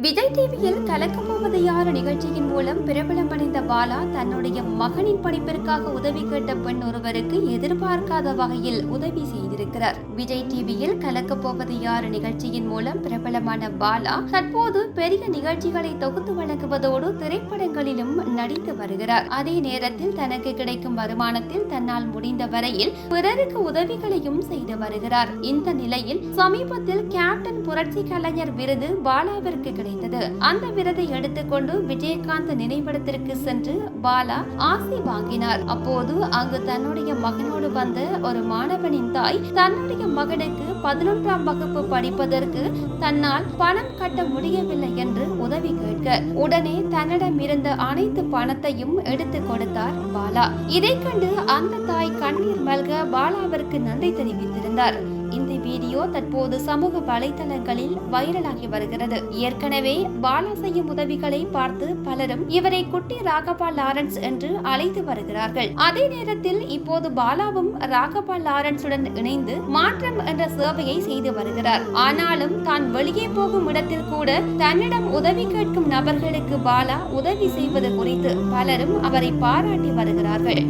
விஜய் டிவியில் கலக்கமாவது போவது நிகழ்ச்சியின் மூலம் பிரபலமடைந்த பாலா தன்னுடைய மகனின் படிப்பிற்காக உதவி கேட்ட பெண் ஒருவருக்கு எதிர்பார்க்காத வகையில் உதவி செய்திருக்கிறார். விஜய் டிவியில் கலக்கப்போவது போவது நிகழ்ச்சியின் மூலம் பிரபலமான பாலா தற்போது பெரிய நிகழ்ச்சிகளை தொகுத்து வழங்குவதோடு திரைப்படங்களிலும் நடித்து வருகிறார். அதே நேரத்தில் தனக்கு கிடைக்கும் வருமானத்தில் தன்னால் முடிந்த வரையில் பிறருக்கு உதவிகளையும் செய்து வருகிறார். இந்த நிலையில் சமீபத்தில் கேப்டன் புரட்சி கலைஞர் விருது பாலாவிற்கு கிடைத்தது. அந்த விருதை எடுத்துக்கொண்டு விஜயகாந்த் நினைவிடத்திற்கு சென்று பாலா ஆசி வாங்கினார். அப்போது அங்கு தன்னுடைய மகனோடு வந்த ஒரு மாணவனின் தாய் தன்னுடைய மகனுக்கு பதினொன்றாம் வகுப்பு படிப்பதற்கு தன்னால் பணம் கட்ட முடியவில்லை என்று உதவி கேட்க உடனே தன்னிடம் இருந்த அனைத்து பணத்தையும் எடுத்து கொடுத்தார் பாலா. இதை கண்டு அந்த தாய் கண்ணீர் மல்க பாலாவிற்கு நன்றி தெரிவித்திருந்தார். இந்த வீடியோ தற்போது சமூக வலைதளங்களில் வைரலாகி வருகிறது. ஏற்கனவே பாலா செய்யும் உதவிகளை பார்த்து பலரும் இவரை குட்டி ராகபா லாரன்ஸ் என்று அழைத்து வருகிறார்கள். அதே நேரத்தில் இப்போது பாலாவும் ராகபா லாரன்ஸுடன் இணைந்து மாற்றம் என்ற சேவையை செய்து வருகிறார். ஆனாலும் தான் வெளியே போகும் இடத்தில் கூட தன்னிடம் உதவி கேட்கும் நபர்களுக்கு பாலா உதவி செய்வது குறித்து பலரும் அவரை பாராட்டி வருகிறார்கள்.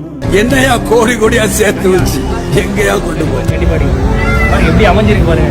என்னையா கோடி கோடியா சேர்த்து வச்சு எங்கேயா கொண்டு போய் எப்படி அமைஞ்சிருக்கு பாருங்க.